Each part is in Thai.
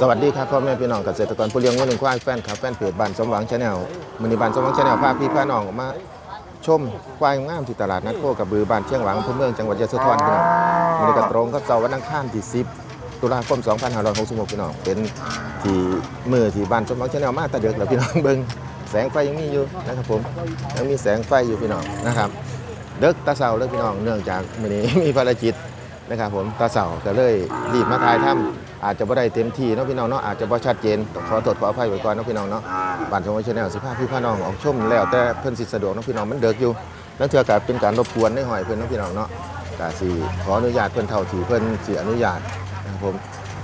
สวัสดีครับพ่อแม่พี่น้องเกษตรกรผู้เลี้ยงวัวเลี้ยงควายแฟนคลับแฟนเพจบ้านสมหวังชาแนลมือนีบ้านสมหวังชาแนลพาพี่พาน้องออกมา ชมควายงามที่ตลาดนัดโคกับบือบ้านเชียงหวังอำเภอเมืองจังหวัดยะโสธรพี่น้องมือนี้ก็ตรงกับเสาร์วันอังคารที่10ตุลาคม2566พี่น้องเป็นที่มือที่บ้านสมหวังชาแนลมาแตะเดือกแล้วพี่น้องเบิ่งแสงไฟยังมีอยู่นะครับผมยังมีแสงไฟอยู่พี่น้องนะครับเด็กตาเสาเลยพี่น้องเนื่องจากมือนี้มีภารกิจนะครับผมตาเสาก็เลยรีบมาถ่ายทำ อาจจะบ่ได้เต็มที่เนาะพี่น้องเนาะอาจจะบ่ชัดเจนต้องขอโทษขออภัยไว้ก่อนเนาะพี่น้องเนาะบ้านชมชแนลสิพาพี่พาน้องออกชมแล้วแต่เพิ่นสิสะดวกเนาะพี่น้องมันเดือกอยู่นั่นเถื่อกับเป็นการรบกวนในหอยเพิ่นเนาะพี่น้องเนาะก็สิขออนุญาตเพิ่นเท่าที่เพิ่นสิอนุญาตนะครับผม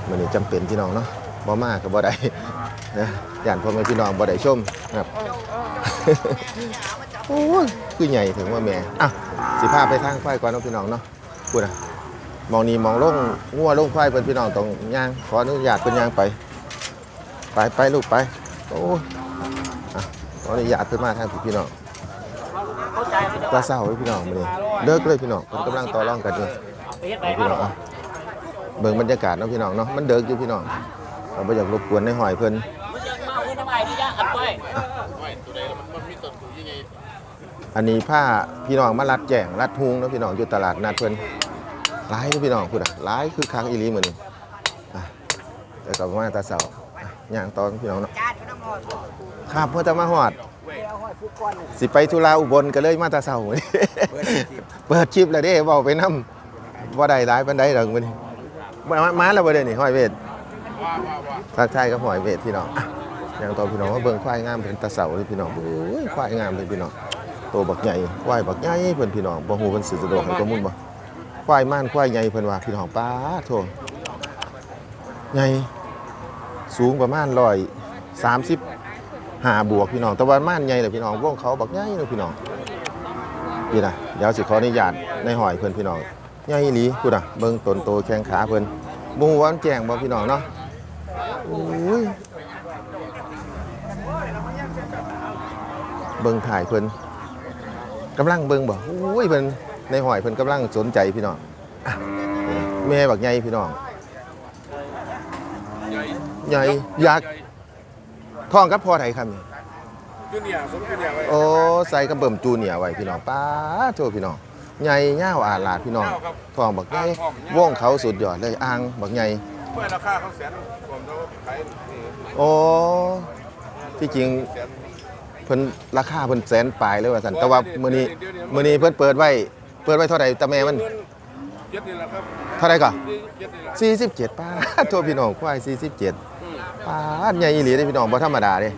มื้อนี้จำเป็นพี่น้องเนาะบ่มาก็บ่ได้นะย่านพ่อแม่พี่น้องบ่ได้ชมครับโอ้ยคือใหญ่ถึงว่าแม่อะสิพาไปทางไฟก่อนเนาะพี่น้องเนาะพูดอะ มองนี่มองลงงัวลงควายเพิ่นพี่น้องต้องย่างขออนุญาตเพิ่นย่างไป ไปไปลูกไปโอ้ยอะขออนุญาตเพิ่นมาทางพี่พี่น้องตาเศร้าเลยพี่น้องมื้อนี้เลิกเลยพี่น้องเพิ่นกำลังต่อรองกันอยู่เอาพี่น้องอะเบิ่งบรรยากาศเนาะพี่น้องเนาะมันเดิกอยู่พี่น้องเราบ่อยากรบกวนในหอยเพิ่นอันนี้ผ้าพี่น้องมารัดแจงรัดทุงเนาะพี่น้องอยู่ตลาดนัดเพิ่น ร้ายเด้อพี่น้องพูดอะร้ายคือค้างอีลีเหมือนนี่แต่ก็ประมาตาเสาอย่างตอนพี่น้องเนาะครับเพื่อจะมาหอดสิไปธุระอุบลก็เลยมาตาเสามื้อนี้เปิดคลิปแล้วเด้เว้าไปน้ำบ่าได้ายปานใดดอกมื้อนี้มามาแล้วบ่ได้นี่ห้อยเวททักทายกับห้อยเวทพี่น้องอย่างตอนพี่น้องว่าเบิ่งควายงามเป็นตาเสาเลยพี่น้องโอ้ยควายงามเลยพี่น้องโตบักใหญ่ควายบักใหญ่เพิ่นพี่น้องบ่ฮู้เพิ่นสิสะดวกให้ข้อมูลบ่ ควายม่านควายใหญ่เพิ่นว่าพี่น้องป้าโถใหญ่สูงประมาณร้อยสามสิบหาบวกพี่น้องต่ว่าม่านใหญ่เลยพี่น้องวงเขาบักใหญ่เลยพี่น้องนี่นะเดี๋ยวสิขออนุญาตในหอยเพิ่นพี่น้องใหญ่หลีพูดอะเบิ่งตนโตแข้งขาเพิ่นมูวันแจงบ่พี่น้องเนาะโอ้ยเบิ่งถ่ายเพิ่นกำลังเบิ่งบ่โอ้ยเพิ่น ในหอยเพิ่นกำลังสนใจพี่น้องอะแม่บักใหญ่พี่น้องใหญ่ยักษ์ท้องกับพ่อไทยครับนี่จูเนียร์สมจูเนียร์ไว้โอ้ใส่กระเบิ่มจูเนียร์ไว้พี่น้องป้าโทษพี่น้องใหญ่ย่าวอาลาดพี่น้องท้องบักใหญ่ว่องเขาสุดยอดเลยอ่างบักใหญ่เมื่อราคาเขาแสนผมเราขายนี่โอ้ที่จริงแสนเพิ่นราคาเพิ่นแสนปลายเลยว่าซั่นแต่ว่ามื้อนี้มื้อนี้เพิ่นเปิดไว้ เปิดไว้เท่าใดตาแม่มันเจ็ดนี่แหละครับเท่าใดก่อนเจ็ดนี่แหละ47ป้าดโทษพี่น้องควาย47ป้าดใหญ่อีหลีเด้พี่น้องบ่ธรรมดาเด้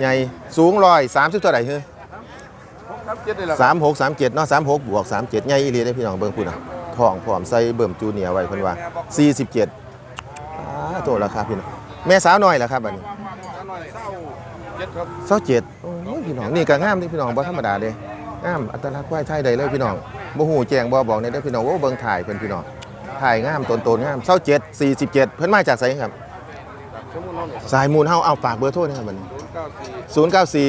ใหญ่สูง130เท่าใดเฮ้ครับเจ็ดนี่แหละ36 37เนาะ36บวก37ใหญ่อีหลีเด้พี่น้องเบิ่งพุ่นน่ะทองพร้อมใส่เบิ่มจูเนียร์ไว้เพิ่นว่า47ป้าดโทษราคาพี่น้องแม่สาวน้อยล่ะครับบัดนี้ หน่อยเศร้าเจ็ดครับ27โอ้ยพี่น้องนี่ก็งามเด้พี่น้องบ่ธรรมดาเด้งามอัตลักษณ์ควายไทยได้เลยพี่น้อง บ่ฮู้แจ้งบ่บอกในเด้อพี่น้องโอ้เบิ่งถ่ายเพิ่นพี่น้องถ่ายงามต้นๆงาม27 47เพิ่นมาจากไสครับสมมุติเราเนี่ยสายมูลเฮาเอาฝากเบอร์โทรนะครับบัดนี้ศูนย์เก้าสี่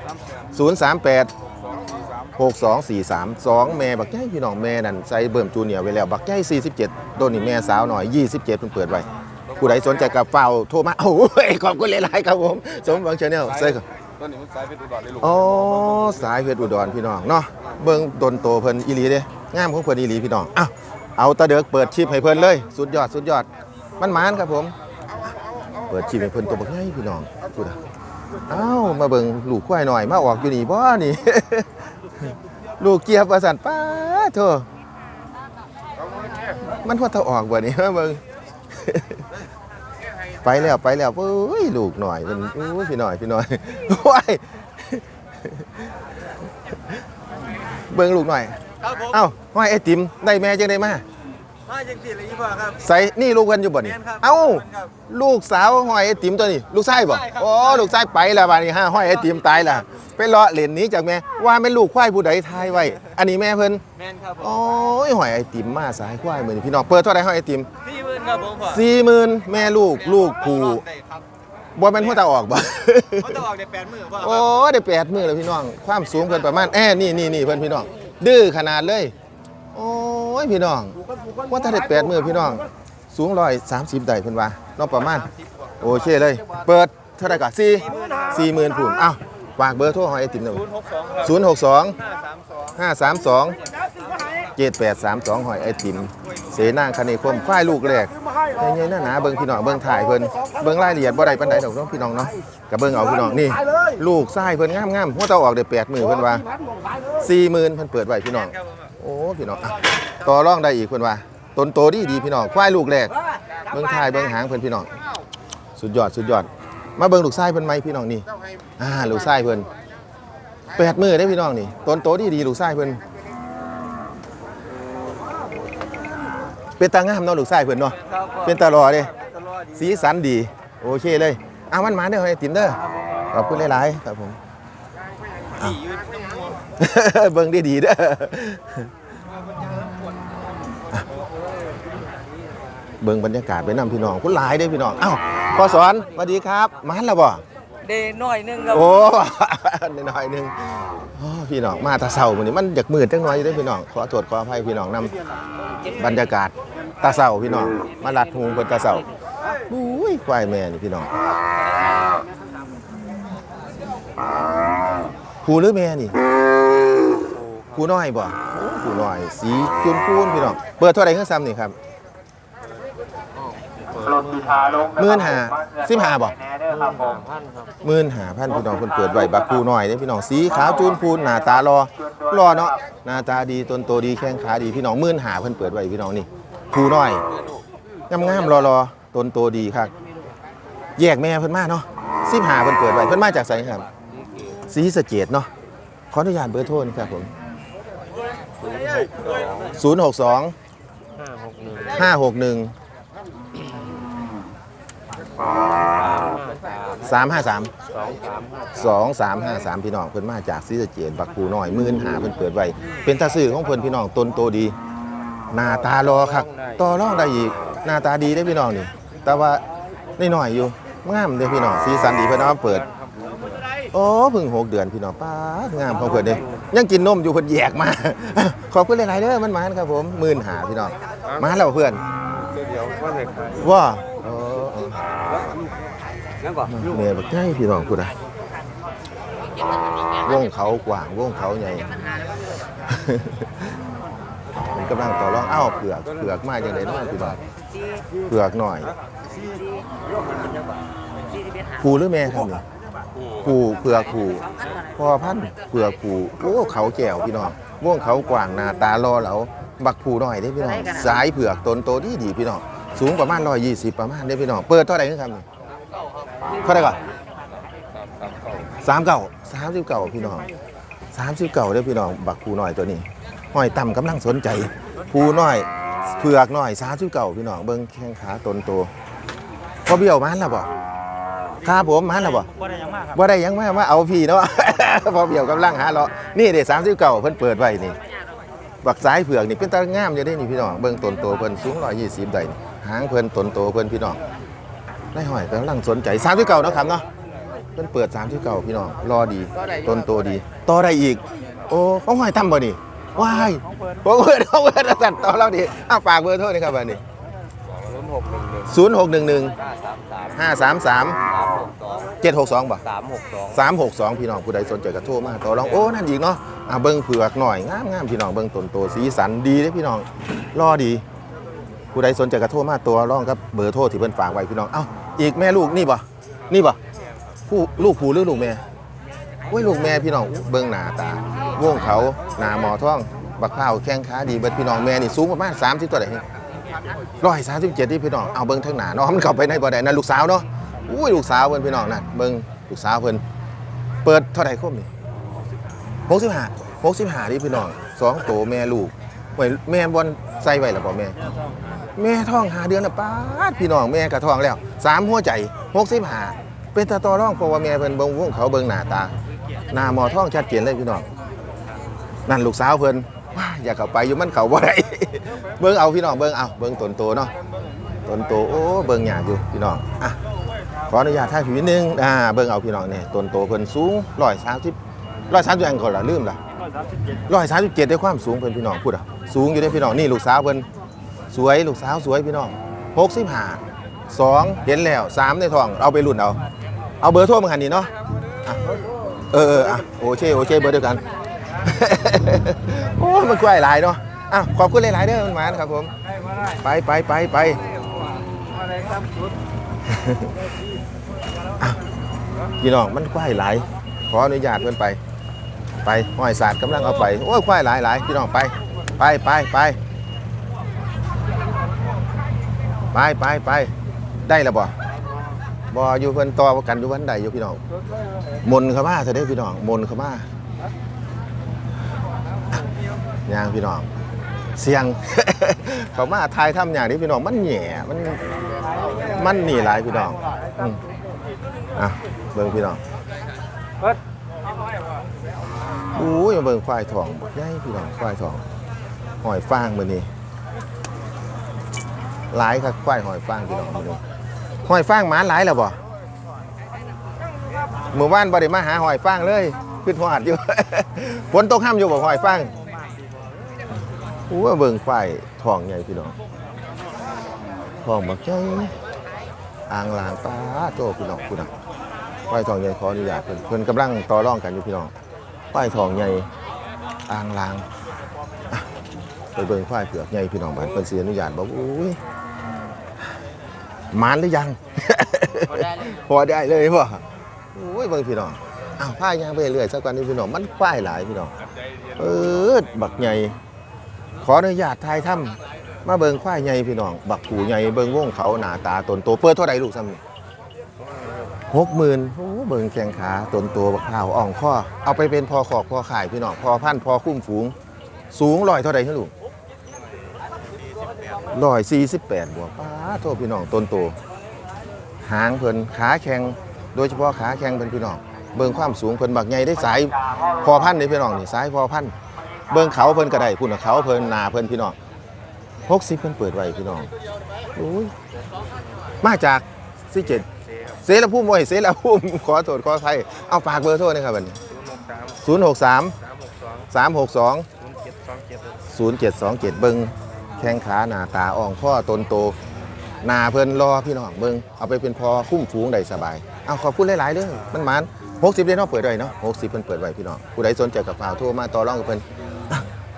094ศูนย์สามแปด038สองสี่สาม6243 2แม่บักใหญ่พี่น้องแม่นั่นใส่เบิ่มจูเนียร์ไว้แล้วบักใหญ่47ต้นนี่แม่สาวหน่อย27เพิ่นเปิดไว้ผู้ใดสนใจกับเฝ้าโทรมาโอ้ยขอบคุณหลายๆครับผม สมหวังชาแนลใส่ครับ ต้นนี้มันสายเป็นอุดรเลยลูกอ๋อสายเพชรอุดรพี่น้องเนาะเบิ่งต้นโตเพิ่นอีหลีเด้งามของเพิ่นอีหลีพี่น้องอ้าเอาตะเดิกเปิดชิปให้เพิ่นเลย สุดยอดสุดยอด มันหมานครับผม เปิดชิปให้เพิ่นตัวบักใหญ่พี่น้องพูดอะเอ้ามาเบิ่งลูกควายหน่อยมาออกอยู่นี่บ่นี่ ลูกเกียบว่าสั่นป้าโธ่มันพอเท่าออกบ่นี่มาเบิ่ง ไปแล้วไปแล้วเอ้ยลูกหน่อยเป็นอุ้ยพี่หน่อยพี่หน่อยว้ายเบิ่งลูกหน่อย ครับผม เอ้าห้อยไอติมได้แม่จังได้มา มาจังสิเลยอีพ่อครับ ใส่นี่ลูกเพิ่นอยู่บ่นี่แม่นครับเอ้าแม่นครับลูกสาวห้อยไอติมตัวนี้ลูกชายบ่ลูกชายครับ โอ้ลูกชายไปแล้วบัดนี้ฮะห้อยไอติมตายแล้วไปเลาะเล่นหนี้จากแม่ว่าแม่นลูกควายผู้ใดทายไว้ อันนี้แม่เพิ่นแม่นครับผมโอ้ยห้อยไอติมมาสายควายมื้อนี้พี่น้องเปิดเท่าไหร่ห้อยไอติมสี่หมื่นครับผมพ่อ40,000แม่ลูกลูกผู้ได้ครับบ่แม่นหัวตาออกบ่ เขาจะออกได้แปดหมื่นพ่อคโอ้รับได้แปดมือเลยพี่น้อง ความสูงเพิ่นประมาณแอ้นี่นี่นี่เพิ่นพี่น้อง ดื้อขนาดเลย โอ้ยพี่น้อง ว่าถ้าได้แปดมือพี่น้อง สูงร้อยสามสิบได้เพิ่นว่าน้องประมาณ โอเคเลย เปิดเท่าไหร่ก่อนสี่สี่หมื่นผุนอ้าวฝากเบอร์โทรหอยไอติมหนึ่งศูนย์หกสองศูนย์หกสองห้าสามสองเจ็ดแปดสามสองหอยไอติม เสนางคณีคมควายลูกแรกใหญ่ๆหน้าหนาเบิ่งพี่น้องเบิ่งถ่ายเพิ่นเบิ่งรายละเอียดบ่ได้ปานใดดอกน้องพี่น้องเนาะกับเบิ่งเอาพี่น้องนี่ ลูกไส้เพิ่นงามๆหัวเตาออกได้แปดหมื่นเพิ่นว่าสี่หมื่นเพิ่นเปิดไว้พี่น้อง โอ้พี่น้องอะต่อร่องได้อีกเพิ่อนว่าตนโตดีดีพี่น้องควายลูกแรกเบิ่งถ่ายเบิ่งหางเพิ่อนพี่น้อง สุดยอดสุดยอด มาเบิ่งลูกไส้เพิ่อนไหมพี่น้องนี่อ่าลูกไส้เพิ่อนแปดมือได้พี่น้องนี่ตนโตดีดีลูกไส้เพิ่อนเป็นตางามเนาะลูกไส้เพิ่อนเนาะเป็นตาลอเด้ตลอดดีสีสันดี โอเคเลยอะมันมาเด้อให้ติมเด้อขอบคุณหลายๆครับผมดีอยู่ต้องมัว เบิ่งดีๆเด้อเบิ่งบรรยากาศไปนำพี่น้องคุณหลายเด้อพี่น้องเอ้าพอสอนสวัสดีครับมาแล้วบ่เดหน่อยนึงครับโอ้นิดหน่อยหนึงโอ้พี่น้องมาแตาเศร้ามื้อนี้มันอยากมืดจังหน่อยอยู่เด้อพี่น้องขอโทษขออภัยพี่น้องนำบรรยากาศตาเศร้าพี่น้องมาลัดหูเพิ่นตาเศร้าอุ้ยควายแม่นี่พี่น้อง ผู้หรือแม่นี่ผู้น้อยบ่โอ้ผู้น้อย สีจุนพูนพี่น้องเปิดเท่าไหร่เครื่องซ้ำนี่ครับหมื่นห้าสิบห้าบ่หมื่นหาพันพี่น้องเพิ่นเปิดไว้บักผู้น้อยเด้พี่น้องสีขาวจูนพูนหน้าตารอรอเนาะหน้าตาดีต้นโตดีแข้งขาดีพี่น้องหมื่นหาเพิ่นเปิดไว้พี่น้องนี่ผู้น้อยงามๆรอๆต้นโตดีครับแยกแม่เพิ่นมาเนาะ15เพิ่นเปิดไว้เพิ่นมาจากไสครับ ศรีสะเกษเนาะขออนุญาตเบอร์โทรนะครับผม 062 561 353สองสามห้าสามพี่น้องเพิ่นมาจากศรีสะเกษบักปูน้อยมื่นหาเพิ่นเปิดไว้เป็นตาสื่อของเพิ่นพี่น้องต้นโตดี หน้าตารอคักต่อรองได้อีกหน้าตาดีได้อพี่น้องนี่ แต่ว่าน้อยๆอยู่งามเด้อพี่น้องสีสันดีเพิ่นเอามาเปิด โอ้เพิ่งหกเดือนพี่น้องป้าดงามของเพิ่นเด้ยังกินนมอยู่เพิ่นแยกมา ขอบคุณหลายๆเด้อมันมาครับผมมื่นหาพี่น้องมาแล้วเพื่อนเดี๋ยวว่าเลยว่าเออเออนั่นก่อนเมียบักใหญ่พี่น้องพูดอะวงเขากว้างวงเขาใหญ่มันกำลังต่อรองอ้าวเผือกเผือกมาอย่างไรน้องพี่น้องเผือกหน่อยผูหรือแม่ครับเนี่ย ผูเผือกผูพ่อพันธุ์เผือกผูโอ้เขาแก้วพี่น้องวงเขากว้างหน้าตารอเหลาบักผูหน่อยได้อพี่น้องสายเผือกตนโตดีดีๆพี่น้องสูงประมาณ120 ประมาณได้อพี่น้องเปิดเท่าไหร่ครับเนี่ยเท่าไหร่ก่อนสามเก่าสามสิบเก่าพี่น้องสามสิบเก่าเด้อพี่น้องบักผูน้อยตัวนี้ห้อยต่ำกำลังสนใจผูน้อยเผือกน้อยสามสิบเก่าพี่น้องเบิ้งแข้งขาตนโตพอเบี้ยวมันแล้วบ่ ครับผมมันแล้วบ่บ่ได้ยังมากครับว่าได้หยังมามาเอาพี่เนาะ พอเบี้ยวกำลังหาเลาะนี่เด็สามสิบเก่าเพิ่นเปิดไว้นี่ บักสายเผือกนี่เป็นตางามอยู่ได้นี่พี่น้องเบิ้งตนโตเพิ่นสูงร้อยยี่สิบได้นี่หางเพิ่นตนโตเพิ่นพี่น้องนายหอยกำลังสนใจ3ามที่เก่านาะครับเนาะเพิ่นเปิด3ามที่เก่าพี่น้องรอดีต้นโตดีต่อได้อีก โอ้เขาหอยทำบ่นี่ว้ายผมเปิดเขาเปิดสั่นต่อเราดิอ้าวฝากเบอร์โทรนี่ครับบัดนี้ ศูนย์หกหนึ่ง หนึ่ง0611ห้าสามสาม533สามหกสอง762บ่สามหกสอง362 พี่น้องผู้ใดสนใจก็โทรมาต่อรองโอ้นั่นอีกเนาะอะเบิ่งเผือกหน่อยงามๆพี่น้องเบิ่งต้นโตสีสันดีเด้อพี่น้องรอดี ผู้ใดสนใจก็โทรมาตัวรองครับเบอร์โทรที่เพิ่นฝากไว้พี่น้องเอ้าอีกแม่ลูกนี่บ่นี่บ่ผู้ลูกผู้หรือลูกแม่โอ้ยลูกแม่พี่น้องเบิ่งหน้าตาวงเขาหน้าหมอท้องบักข้าวแข้งขาดีเบิดพี่น้องแม่นี่สูงประมาณ30ตัวได้ ร้อยสามสิบเจ็ดที่พี่น้องเอาเบิ่งทางหนาเนาะมันเข้าไปในบ่ได้นั่นลูกสาวเนาะอุ้ยลูกสาวเพิ่นพี่น้องนั่นเบิ่งลูกสาวเพิ่นเปิดเท่าไหร่ครบนี่65 65นี่พี่น้องสองโตแม่ลูกไว้แม่บอลใส่ไว้แล้วบ่แม่ แม่ท้องหาเดือนละป้าดพี่น้องแม่กระท้องแล้วสามหัวใจหกสิบห้าเป็นตาตอร่องเพราะว่าแม่เพิ่นเบิ่งวงเขาเบิ่งหน้าตาหน้าหมอท้องชัดเจนเลยพี่น้องนั่นลูกสาวเพิ่นอยากเข้าไปอยู่มันเข้าบ่ได้ เบิ่งเอาพี่น้องเบิ่งเอาเบิ่งตนโตเนาะตนโตโอ้เบิ่งยากอยู่พี่น้องอะขออนุญาตถ่ายผิวนิดนึงอ่าเบิ่งเอาพี่น้องเนี่ยตนโตเพิ่นสูง130 130อันก่อนละลืมละร้อยสามสิบเจ็ด137ด้ความสูงเพิ่นพี่น้องพูดอะสูงอยู่เด้พี่น้องนี่ลูกสาวเพิ่นสวยลูกสาวสวยพี่น้องหกสิบห้าสองเห็นแล้วสามในท้องเอาไปรุ่นเอาเอาเบอร์โทรมาหันนี่เนาะอะเออเอออะโอเคโอเคเบอร์เดียวกัน โอ้มันกล้วยหลายเนาะ อะขอบคุณหลายๆเด้อมันหมานครับผมไปไปไปไปอะพี่น้องมันควายหลายขออนุญาตเพื่อนไป ไปห้อยศาสตร์กำลังเอาไปโอ้ยควายหลายหลายพี่น้องไป ไปไปไปไปไปไปได้แล้วบ่บ่อยู่เพิ่นต่อกันอยู่วันใดอยู่พี่น้องมนเขามาเถอะเด้อพี่น้องมนเขามาอะย่างพี่น้อง เสียง เขามาทายทำอย่างนี้พี่น้องมันแหย่มันมันหนีหลายพี่น้องอืมอะเบิ่งพี่น้องอู้ยมาเบิ่งควายทองบักใหญ่พี่น้องควายทองหอยฟางมื้อนี้หลายครับควายหอยฟางพี่น้องมื้อนี้หอยฟางหมาหลายแล้วบ่เมื่อวานบ่ได้มาหาหอยฟางเลยขึ้นหอดอยู่ ฝนตกห้ามอยู่บ่หอยฟาง อู้ว่าเบิ่งควายทองใหญ่พี่น้องทองบักใจอ่างลางตาโตพี่น้องพี่น้องควายทองใหญ่ขออนุญาตเพิ่นเพิ่นกำลังต่อรองกันอยู่พี่น้องควายทองใหญ่อ่างลางไปเบิ่งควายเผือกใหญ่พี่น้องบ้านเพิ่นสิอนุญาตบอกอุ้ยมานหรือยังพอได้เลยพ่โอ้ยเบิ่งพี่น้องอ้าวพายางไปเรื่อยสักวันนี้พี่น้องมันควายหลายพี่น้องเออบักใหญ่ ออนุญาตทายถ้ำมาเบิงควายใหญ่พี่น้อง บักผูใหญ่เบิงวงเขาหนาตาตนโตเปิดเท่าไรลูกซ้ำนี่หกหมื่นโอ้เบิงแข้งขาตนโตบักเท้าอ่องข้อเอาไปเป็นพอขอกพอข่ายพี่น้องพอพันพอคุ้มฝูง สูงลอยเท่าไหร่ครับลูกลอยสี่สิบแปดบวกป้าโทษพี่น้องตนโตหางเพิ่นขาแข็งโดยเฉพาะขาแข็งเป็นพี่น้องเบิงความสูงเพิ่นบักใหญ่ได้สายพอพันธุ์นี่พี่น้องนี่สายพอพันธ เบิ่งเขาเพิ่นก็ได้พุ่นนะเขาเพิ่นนาเพิ่นพี่น้อง60เพิ่นเปิดไว้พี่น้องโอ้ยมาจากสิเจ็ดเสรภูมิบ่ให้เสรภูมิขอโทษขออภัยเอาฝากเบอร์โทรหนะครับบัดนี้063 362 0727เบิ่งแข้งขาหน้าตาอ่องข้อตนโตหน้าเพิ่นรอพี่น้องเบิ่งเอาไปเป็นพอคุ้มฝูงได้สบายเอาขอบคุณหลายๆเด้อมันมาน60ได้เนาะเปิดไว้เนาะ60เพิ่นเปิดไว้พี่น้องผู้ใดสนใจกับฝาโทรมาต่อรองกับเพิ่น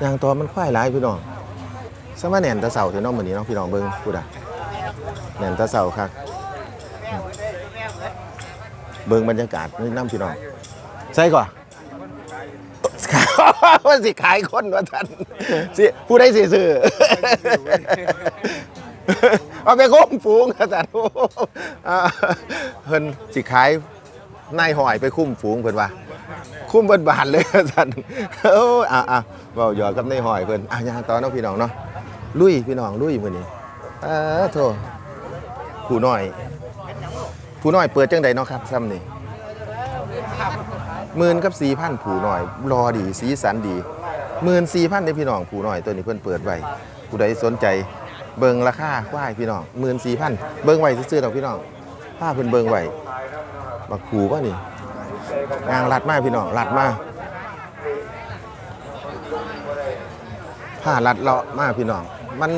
ยางตอมันควายหลายพี่น้องสมาแหน่นตะเสาเถอะเน้องมื้อนี้เนาะพี่น้องเบิ่งพูดอะแหน่นตะเสาครับเบิ่งบรรยากาศนี่น้ำพี่น้องใช่ก่อนว่าสิขายคนว่าท่านสิผู้ใดสิซื้อเอาไปก้มฝูงอาจารย์โอ้อ่าเพิ่นสิขายนายหอยไปคุ้มฝูงเพิ่นว่า คุ้มเบิดบานเลยอาจารย์โอ้อะอะเว้าหยอกกับในหอยเพิ่นอะยางต่อเนาะพี่น้องเนาะลุยพี่น้องลุยมื้อนี้เออโธ่ผู้น้อย ผู้น้อยเปิดจังใดเนาะครับซ้ำนี่หมื่นกับสี่พันผู้น้อย รอดีสีสันดีหมื่นสี่พันได้พี่น้องผู้น้อยตัวนี้เพิ่นเปิดไว้ผู้ใดสนใจเบิ่งราคาควายพี่น้องหมื่นสี่พันเบิ่งไว้ซื่อๆดอกพี่น้องถ้าเพิ่นเบิ่งไว้บักผูว่านี่ งางรัดมากพี่น้องรัดมากผ้ารัดเลาะมากพี่น้อง มัน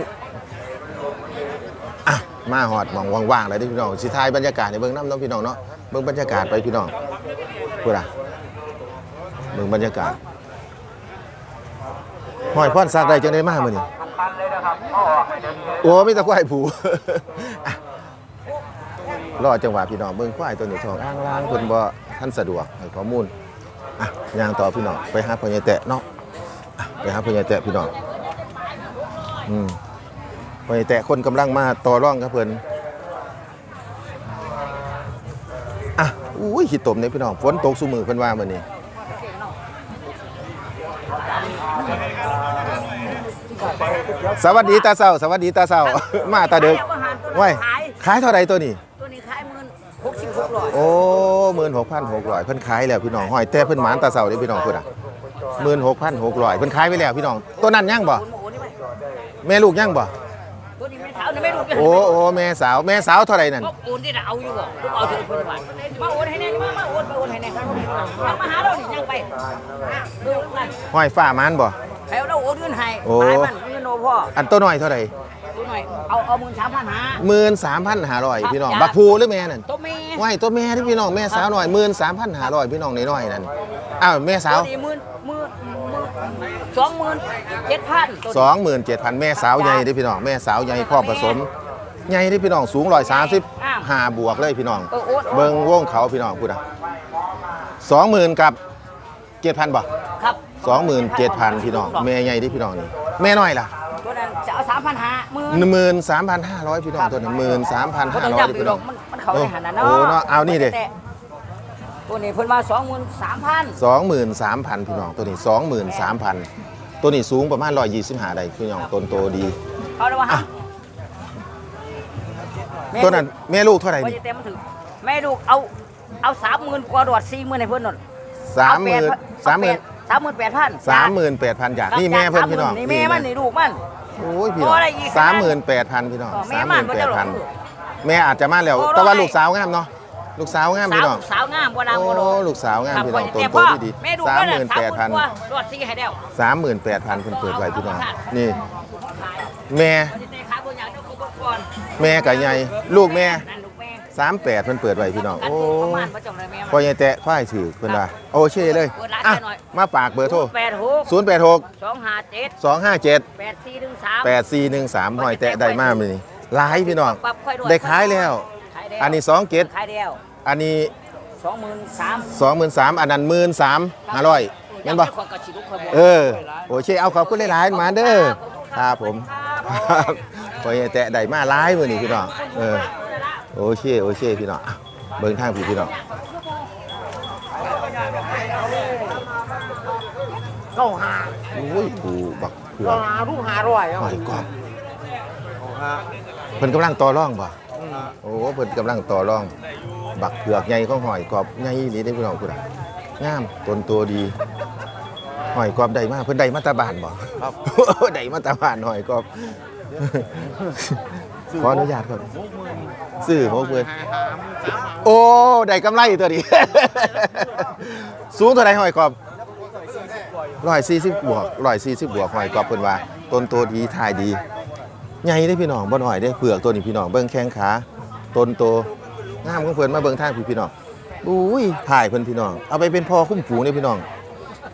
อะมาหอดมองว่างๆเลยเด้อพี่น้องสิทายบรรยากาศในเบิ่งน้ำน้องพี่น้องเนาะเบิ่งบรรยากาศไปพี่น้องพูดอะเบิ่งบรรยากาศหอยพ่อนซากได้จังได้มากมื้อนี้โอ้ไมีแต่ควายผูรอจังหวะพี่น้องเบิ่งควายตัวนี้ทองอ้างล่างเพิ่นบ่ ท่านสะดวกให้ข้อมูลอะย่างต่อพี่น้องไปหาพ่อใหญ่แตะเนาะอะไปหาพ่อใหญ่แตะพี่น้องอืมพ่อใหญ่แตะคนกำลังมาต่อร่องกับเพิ่นอะอุ้ยขี้ตมเนี่ยพี่น้องฝนตกซุมือเพิ่นว่ามื้อนี้สวัสดีตาเศร้าสวัสดีตาเศร้ามาตาเด็กไว้ขายเท่าไรตัวนี้ตั ร้อยโอ้หมื่นหกพันหกร้อยเพิ่นขายแล้วพี่น้องห้อยแต่เพิ่นหมานตาเศร้าเด้พี่น้องเพิ่นอะหมื่นหกพันหกร้อยเพิ่นขายไปแล้วพี่น้องตัวนั้นยังบ่คุณโอ้นี่ไหมแม่ลูกยังบ่ตัวนี้ไม่เท้านี่ไม่รู้โอ้โอ้แม่สาวแม่สาวเท่าไรนั่นก็โอนที่เราเอาอยู่บ่ลูกเอาถึงเพิ่นว่ามาโอนให้แน่มามาโอนมาโอนให้แน่ยังมาหาเรานี่ยังไปดูกันห้อยฟ้ามานบ่ให้เราโอนเงินให้โอ้ตายมันเงินโนพ่ออันตัวน้อยเท่าไรตัว หน่อย เอาเอาหมื่นสามพันหา หมื่นสามพันห้าร้อยพี่น้องจ้ะ บักภูหรือแม่นั่นตัวเมียไหวตัวแม่ที่พี่น้องแม่สาวหน่อยหมื่นสามพันห้าร้อยพี่น้องน้อยๆนั่นอ้าวแม่สาวตัวนี้หมื่นหมื่นหมื่นสองหมื่นเจ็ดพันตัวสองหมื่นเจ็ดพันแม่สาวใหญ่เด้อพี่น้องแม่สาวใหญ่พ่อผสมใหญ่เด้อพี่น้องสูงร้อยสามสิบห้าบวกเลยพี่น้องเออโอ๊ตเบิ่งวงเขาพี่น้องพูดอะสองหมื่นกับเจ็ดพันบ่ครับสองหมื่นเจ็ดพันพี่น้องแม่ใหญ่เด้อพี่น้องนี่แม่น้อยล่ะตัวนั้นจะเอาสามพันหาหมื่นหนึ่งหมื่นสามพันห้าร้อยพี่น้องตัวหนึ่งหมื่นสามพันเขาห้าต้องร้อยจำอพี่ยู่ดน้ออกงมันมันเขาได้หันนะเนาะโอ้เนาะเอานี่ดิแต่ตัวนี้เพิ่นมาสองหมื่นสามพันสองหมื่นสามพันพี่น้องตัวนี้สองหมื่นสามพันตัวนี้สูงประมาณร้อยยี่สิบห้าได้พี่น้องต้นโตดีเขาได้ว่าอะตัวนั้นแม่ลูกเท่าไหร่ว่านี่จะเต็มมันถึงแม่ดูกเอาเอาสามหมื่นกว่าดอดสี่หมื่นให้เพิ่นหน่อยสามหมื่นสามหมื่นสามหมื่นแปดพันสามหมื่นแปดพันอยากนี่แม่เพิ่นพี่น้องนี่แม่มันนี่ลูกมัน โอ้ยพี่น้โอ้องอะไรอีกสามหมื่นแปดพันพี่น้องอ๋อแม่สามหมัมื่นนบ่แปจะดหลพันงแม่อาจจะมาแล้วโอ้แต่ว่าร้อย ลูกสาวงามเนาะลูกสาวงามพี่สาวน้อง สาวงามบ่นางโอ้บ่ดอกลูกสาวงามพี่น้องต้นแต่โตพ่อดีแม่ดูสามก็หน่ะมื่นสามแปหดมื่พันนกว่ารอดสี่ให้แล้วสามหมื่นแปดพันเพิ่นเปิดไว้พี่น้องนี่ แม่เขาจะเตะขาตัวอย่างเดียวเขาบอกก่อนแม่กับใหญ่ลูกแม่ นั่นลูกแม่ สามแปดเพิ่นเปิดไว้พี่น้องกันโอ้ประมาณบ่จำเลยแม่พอใหญ่แตะควายถือเพิ่นว่าโอเคเลยเปิดร้านอะให้หน่อยมาฝากเบอร์โทรแปดหกศูนย์แปดหกสองห้าเจ็ดสองห้าเจ็ดแปดสี่หนึ่งสามแปดสี่หนึ่งสามหอยแตะได้มากเลยนี่หลายพี่น้องปรับค่อยด้วยได้ขายแล้วขายแล้ว อันนี้สองเกตขายแล้วอันนี้สองหมื่นสามสองหมื่นสามอันนั้นหมื่นสามห้าร้อยงั้นบ่คนกับชิลุกคนบอกเออโอเคเอาขอบคุณหลายๆมาเด้อครับผมครับพอใหญ่แตะได้มาหลายมื้อนี้พี่น้องเออ โอเคโอเคพี่น้องอะเบิ่งทางพี่พี่น้องเก้าหาโอ้ยผูบักเผือเก้ากหาลูกหาร้อยหอยกรอบเพิ่นกำลังต่อรองบ่โอ้เพิ่นกำลังต่อรอง บักเผือกใหญ่ของหอยกรอบใหญ่นี่ได้พี่น้องพุ่นน่ะงามต้นตัวดีหอยกรอบได้มาเพิ่นได้มาตาบ้านบ่ครับได้มาตาบ้านหอยกรอบ ขออนุญาตก่อนซื้อหกหมื่นโอ้ได้กำไรตัวดี สูงเท่าไหร่หอยกรอบร้อยสี่สิบบวกร้อยสี่สิบบวกหอยกรอบเพิ่นว่าต้นตัวดีถ่ายดีใหญ่ได้พี่น้องบ่น้อยได้เผือกตัวนี้พี่น้องเบิ่งแข้งขาต้นโตงามของเพิ่นมาเบิ่งทางพี่พี่น้องอุ้ยถ่ายเพิ่นพี่น้อง เอาไปเป็นพ่อคุ้มฝูงเลยพี่น้อง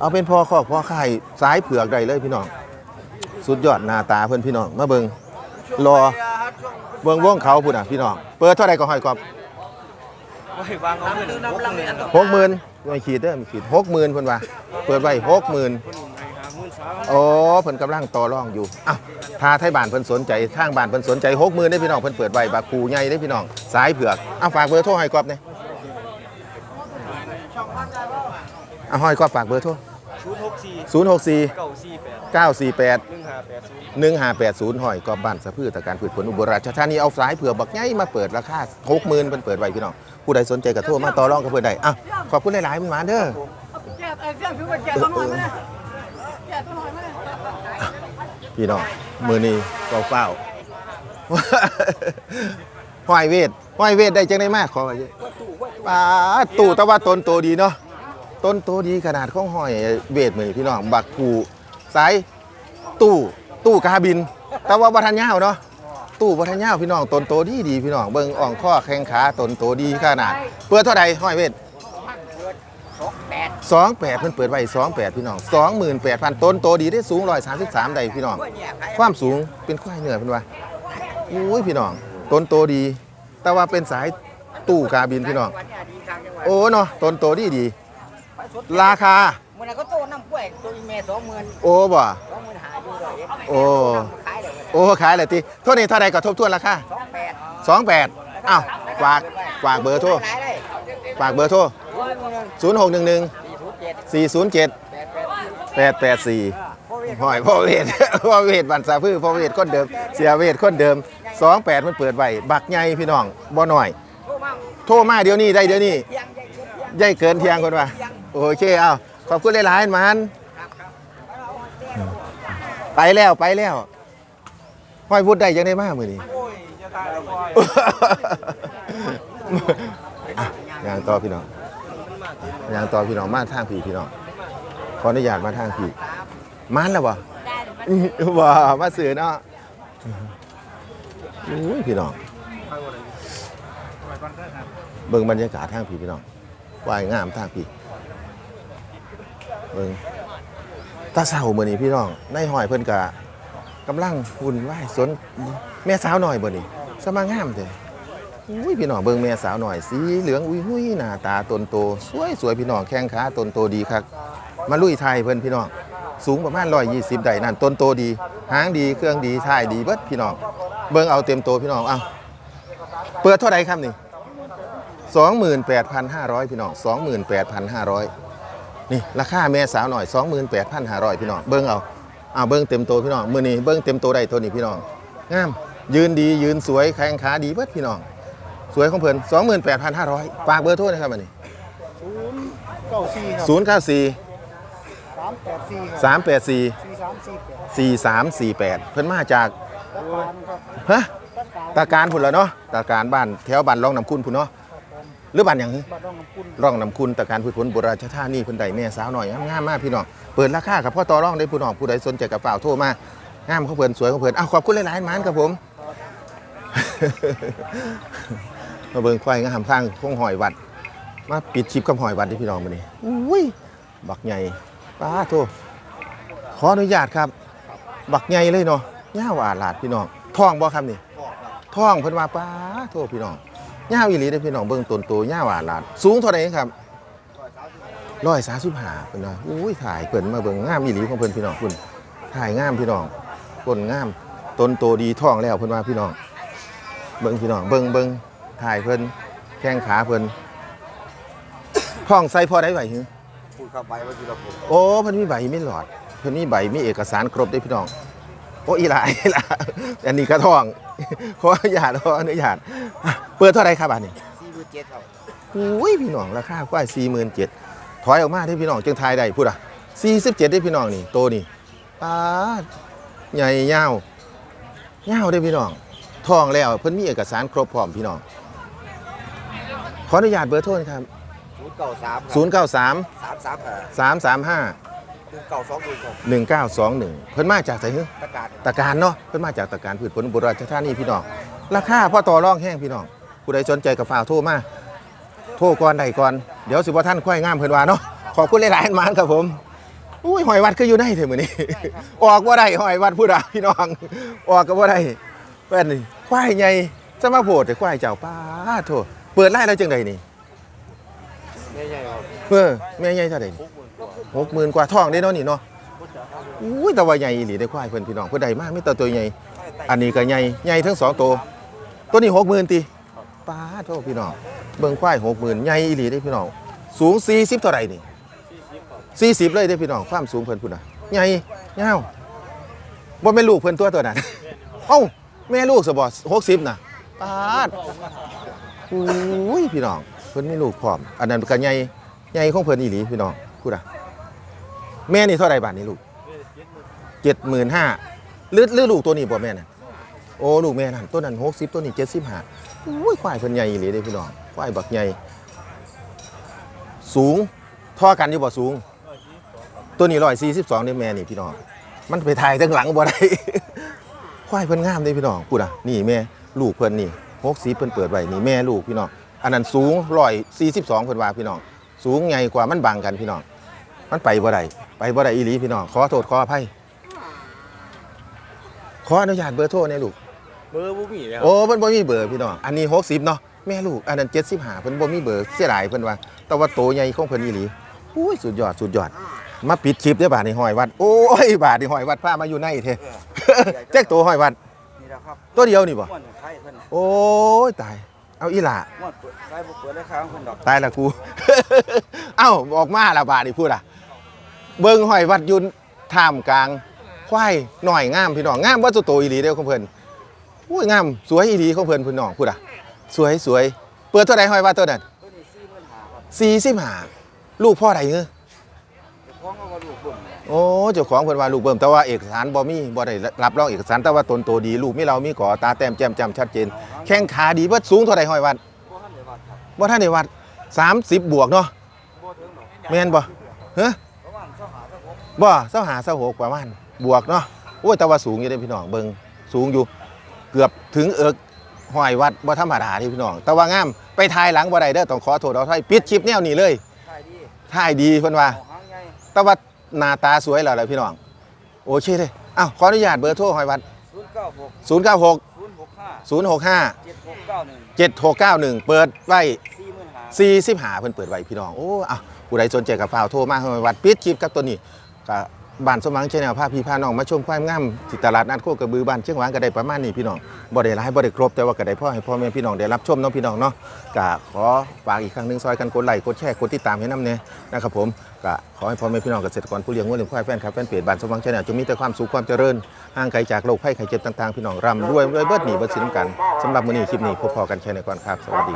เอาเป็นพ่อคอกพ่อไข่สายเผือกได้เลยพี่น้อง สุดยอดหน้าตาเพิ่นพี่น้องมาเบิ่ง รอเบิ่งวงเขาพุ่นน่ะพี่น้องเปิดเท่าไหร่ก็หอยกรอบหกหมื่นไม่ขีดเด้อไม่ขีดหกหมื่นเพิ่นว่าเปิดไว้หกหมื่นโอ้เพิ่นกำลังต่อรองอยู่อ้าวถ้าไทยบ้านเพิ่นสนใจทางบ้านเพิ่นสนใจหกหมื่นได้อพี่น้องเพิ่นเปิดไว้บักคูใหญ่ได้อพี่น้องสายเผือกอ้าวฝากเบอร์โทรให้กรอบเนี่ยอ้าวหอยกรอบฝากเบอร์โทรศูนย์หกสี่ศูนย์ หกสี่เก้าสี่แปดเก้าสี่แปดหนึ่งห้าแปดศูนย์หอยกอบบ้านสะพืชตะการพืชผลอุบลราชธานีเอาสายเผื่อบักใหญ่มาเปิดราคาหกหมื่นเป็นเปิดไว้พี่น้องผู้ใดสนใจก็โทรมาต่อรองกับเพื่อนได้อะขอบคุณหลายๆมันมาเด้อพี่น้องมือนี้เฝ้าเฝ้าห้อยเวทห้อยเวทได้จังได้มากขอไว้ป้าตู่ต่ว่าต้นโตดีเนาะต้นโตดีขนาดของห้อยเวทมือนพี่น้องบักผูสายตู้ ตู้กาบิน แต่ว่าบัทันยาวเนาะตู้บัทันยาวพี่น้องตนโตดีดีพี่น้องเบิ่งอ่องข้อแข้งขาตนโตดีขนาดเปิดเท่าใดห้อยเวทแปดสองแปดเพิ่นเปิดไว้สองแปดพี่น้องสองหมื่นแปดพันต้นโตดีได้สูงร้อยสามสิบสามใดพี่น้อง ความสูงเป็นควายเหนือเพิ่นว่าอุ้ยพี่น้องต้นโตดี แต่ว่าเป็นสายตู้กาบินพี่น้อง โอ้เนาะต้นโตดีดี ราคามื่อนั้นก็โตน้ำกล้วยตัวอีเมสองหมื่นโอ้บ่ โอ้โอ้ขายเลยทีเท่านี้เท่าใดก็ทบทวนราคาสองแปดสองแปดอ้าวฝากฝากเบอร์โทรฝากเบอร์โทรร้อยหนึ่งศูนย์หกหนึ่งหนึ่งสี่ศูนย์เจ็ดแปดแปดสี่หอยพ่อเวทพ่อเวทบันสาพื้พ่อเวทคนเดิม เสียเวทคนเดิมสองแปดมันเปิดไว้บักใหญ่พี่น้องบ่หน่อย โทรมาเดี๋ยวนี้ได้เดี๋ยวนี้ใหญ่เกินเทียงคนว่าโอเคเอาขอบคุณหลายๆมัน ไปแล้วไปแล้วห้อยพูดได้ยังได้มากมือนี้โอ้ยจะตายแล้วพ่ออะยางต่อพี่น้องยางต่อพี่น้องมาทางผีพี่น้องขออนุญาตมาทางผีมันแล้วบ่ได้อื้อบ่มาสื่อเนาะอุ้ยพี่น้องเบิ่งบรรยากาศทางพี่พี่น้องว่ายงามทางพี่เบิ่ง ตาเศร้ามื้อนี้พี่น้องในหอยเพิ่นกะกำลังหุ่นไหวสนแม่สาวหน่อยบ่นี่สมางามเด้อุ้ยพี่น้องเบิ่งแม่สาวหน่อยสีเหลืองอุ้ยหุ้ยหน้าตาตนโตสวยสวยพี่น้องแข้งขาตนโตดีคักมาลุยไทยเพิ่นพี่น้องสูงประมาณ120ได้นั่นตนโตดีหางดีเครื่องดีท้ายดีเบิดพี่น้องเบิ่งเอาเต็มโตพี่น้องเอาเปิดเท่าไหร่ครับนี่28,500 พี่น้อง 28,500 นี่ราคาแม่สาวหน่อย 28,500 พี่น้องเบิ่งเอาเอาเบิ่งเต็มโตพี่น้องมื้อนี้เบิ่งเต็มโตได้ตัวนี้พี่น้องงามยืนดียืนสวยแข้งขาดีเบิดพี่น้อง สวยของเพิ่น28,500ฝากเบอร์โทรนะครับอันนี้เก้าสี่ครับ094 สามแปดสี่ค384รับสี่สามสี่แปด4348 เพิ่นมาจากตะการครับฮะ ตะการตาการพุ่นแล้วเนาะตาการบ้านแถวบ้านร่องน้ำคุณพุ่นเนาะ หรือบ้านหยังบ้านน้องน้ำปุ้นร่องน้ำคุณตาการพืชผลโบราณชาตินี่เพิ่นใดแม่สาวหน่อยงามๆมากพี่น้องเปิดราคากับพ่อต่อรองได้ผู้น้องผู้ใดสนใจกับฝ่าวโทรมางามของเพิ่นสวยของเพิ่นอ้าวขอบคุณหลายๆหมานครับผม มาเบิ่งควายงามทางคงหอยวัด มาปิดชิปกับหอยวัดที่พี่น้องมื้อนี้อุ้ยบักใหญ่ป้าโทขออนุญาตครับ บักใหญ่เลยเนาะย่าวอาลาดพี่น้องท้องบ่ครับนี่ท้องเพิ่นว่าป้าโทษพี่น้อง ย่าวอีหลีเด้อพี่น้องเบิ่งต้นโตย่าวอาลาดสูงเท่าไหร่ครับร้อยสาสิบห้าเพิ่นว่าอุ้ยถ่ายเพิ่นมาเบิ่งงามอีหลีของเพิ่นพี่น้องคุณถ่ายงามพี่น้องก้นงามต้นโตดีท้องแล้วเพิ่นว่าพี่น้อง เบิ่งพี่น้องเบิ่งเบิ่งถ่ายเพิ่นแข้งขาเพิ่นท้องใส่พอได้ไหวหึพูดเข้าไปว่าทีละผมโอ้เพิ่นมีใบมีหลอดเพิ่นมีใบมีเอกสารครบเด้อพี่น้องโอ้อีหลาอีหลาอันนี้กระท้องขออนุญาตขออนุญาตอะ เปิดเท่าไหรครับอันนี้สี่หมื่นเจ็ดครับอุ้ยพี่น้องราคาควายสี่หมื่นเจ็ดถอยออกมาที่พี่น้องจึงทายได้พูดอะสี่สิบเจ็ดได้พี่น้องนี่โตนี่ป้าดใหญ่ยาวยาวได้พี่น้องทองแล้วเพิ่นมีเอกสารครบพร้อมพี่น้อง ขออนุญาตเบอร์โทรนะครับศูนย์เก้าสามศูนย์เก้าสามสามสามห้าสามสามห้าหนึ่งเก้าสองหนึ่งครับหนึ่งเก้าสองหนึ่งเพิ่นมาจากไสฮึตะการตะการเนาะเพิ่นมาจากตะการพืชผลโบราณชาตินี่พี่น้อง ราคาพ่อต่อรองแห้งพี่น้อง ผู้ใดสนใจกับฝ่ากโทรมาโทรก่อนใดก่อน เดี๋ยวสิบ่ท่านค่อยงามเพิ่นว่าเนาะขอบคุณหลายๆมานครับผมอุ้ยหอยวัดคืออยู่ในเถอะมื้อนี้ ออกบ่ได้หอยวัดผู้ใดพี่น้อง ออกก็บ่ได้เพิ่นนี่ควายใหญ่จะมาโพดแต่ควายเจ้าป้าโทเปิดไล่แล้วจังไดนี่ใหญ่ๆครับเออแม่ใหญ่เท่าใดนี่60,000กว่าทองได้เนาะนี่เนาะอุ้ยแต่ว่าใหญ่อีหลีได้ควายเพิ่นพี่น้องเพิ่นได้มากมีแต่ตัวใหญ่อันนี้ก็ใหญ่ใหญ่ทั้งสองตัวตัวนี้หกหมื่นตี ป้าโทษพี่น้องเบิ่งควายหกหมื่นใหญ่อีหลีได้พี่น้องสูงสี่สิบเท่าไหร่นี่สี่สิบเลยได้พี่น้องความสูงเพิ่นพุ่นน่ะใหญ่ยาบ่แม่ลูกเพิ่นตัวตัวนั้นเอ้าแม่ลูกสบอหกสิบน่ะป้าดอุ้ยพี่น้องเพิ่นมีลูกพร้อม อันนั้นก็ใหญ่ใหญ่ของเพิ่นอีหลีพี่น้องพูดอะแม่นี่เท่าไหร่บาทนี่ลูกเจ็ดหมื่นห้าหรือหรือลูกตัวนี้บ่แม่น่ะโอ้ลูกแม่นั่นตัวนั้นหกสิบตัวนี้เจ็ดสิบห้า อุ้ยควายเพิ่นใหญ่อีหลีเด้พี่น้องควายบักใหญ่ สูงท่อกันอยู่บ่สูง ตัวนี้ร้อยสี่สิบสองนี่แม่นี่พี่น้อง มันไปถ่ายทั้งหลังบ่ได้ ควายเพิ่นงามเด้พี่น้องพูดอะนี่แม่ลูกเพิ่นนี่หกสิบเพิ่นเปิดไว้นี่แม่ลูกพี่น้อง อันนั้นสูงร้อยสี่สิบสองเพิ่นว่าพี่น้อง สูงใหญ่กว่ามันบังกันพี่น้อง มันไปบ่ได้ไปบ่ได้อีหลีพี่น้อง ขอโทษขออภัยขออนุญาตเบอร์โทรในอยลูก เบอร์บุมีนะครับโอ้เพิ่นบ่มีเบอร์พี่น้องอันนี้60เนาะแม่ลูกอันนั้น75เพิ่นบ่มีเบอร์เสียดายเพิ่นว่า แต่ว่าโตใหญ่ของเพิ่นอีหลีอุ้ยสุดยอดสุดยอด มาปิดคลิปเด้อบาดนี้ห้อยวัดโอ้ยบาดนี้ห้อยวัดพามาอยู่ในแท้แจ๊กโตห้อยวัดนี่แหละครับตัวเดียวนี่บ่ม้วนไทยเพิ่นโอ้ยตายเอาอีหล่าม้วนเปิดไทยบ่เปิดราคาของเพิ่นดอกตายละกู เอ้าออกมาละบาดนี่พูดอะ เบิ่งห้อยวัดอยุนท่ามกลางควายหน่อยงามพี่น้องงามบ่สุดโตอีหลีเด้อของเพิ่น อุ้ยงามสวยอีหลีของเพิ่นพี่น้องพูดอะสวยสวยเปิดเท่าใดห้อยวัดตัวนั้นตัวนี้สี่หมื่นห้าครับสี่สิบห้าลูกพ่อใดเงื้อเจ้าของก็ว่าลูกเบิ่มโอ้เจ้าของเพิ่นว่าลูกเบิ่มแต่ว่าเอกสารบ่มีบ่ได้รับรองเอกสารแต่ว่าตนโตดีลูกมีเรามีก่อตาแต้มแจ่มจำชัดเจน แข้งขาดีเบิดสูงเท่าใดห้อยวัดบ่ทันได้วัดครับบ่ท่านได้วัด30บวกเนาะบ่ถึงดอกแม่นบ่ฮะประมาณ25 26บ่เสาหาเสาหกประมาณบวกเนาะโอ้ยแต่ว่าสูงอยู่เด้พี่น้องเบิ่งสูงอยู่ เกือบถึงเอิกหอยวัดบ่ธรรมดาที่พี่น้อง แต่ว่างามไปถ่ายหลังบ่ได้เด้อต้องขอโทษเอาไทยปิดคลิปแนวนี้เลยขายดีถ่ายดีเพิ่นว่าเอาหางไงแต่ว่าหน้าตาสวยแล้วล่ะพี่น้อง โอเคเลยอ้าวขออนุญาตเบอร์โทรหอยวัดศูนย์เก้าหก096 ศูนย์หกห้า065 เจ็ดหกเก้าหนึ่ง7691 เปิดไว้สี่หมื่นหา40หาเพิ่นเปิดไว้พี่น้อง โอ้อะผู้ใดสนใจกับฟ้าวโทรมาหอยวัดปิดคลิปกับตัวนี้ก็ บ้านสมหวังชแนลพาพี่พาน้องมาชมความงามที่ตลาดนัดโคกระบือบ้านเชียงหวางก็ได้ประมาณนี้พี่น้องบ่ได้หลายบ่ได้ครบแต่ว่าก็ได้พ่อให้พ่อแม่พี่น้องได้รับชมเนาะพี่น้องเนาะก็ขอฝากอีกครั้งหนึงซอยกันกดไลค์กดแชร์กดติดตามให้น้ำเนี่ยนะครับผมก็ขอให้พ่อแม่พี่น้องเกษตรกรผู้เลี้ยงวัวเลี้ยงควายแฟนคลับแฟนเพจบ้านสมหวังชแนลจงมีแต่ความสุขความเจริญห่างไกลจากโรคภัยไข้เจ็บต่างๆพี่น้องร่ำรวยรวยเบิดหนีเบิดสินกันสำหรับมื้อนี้คลิปนี้พบพอกันแค่ในก่อนครับสวัสดี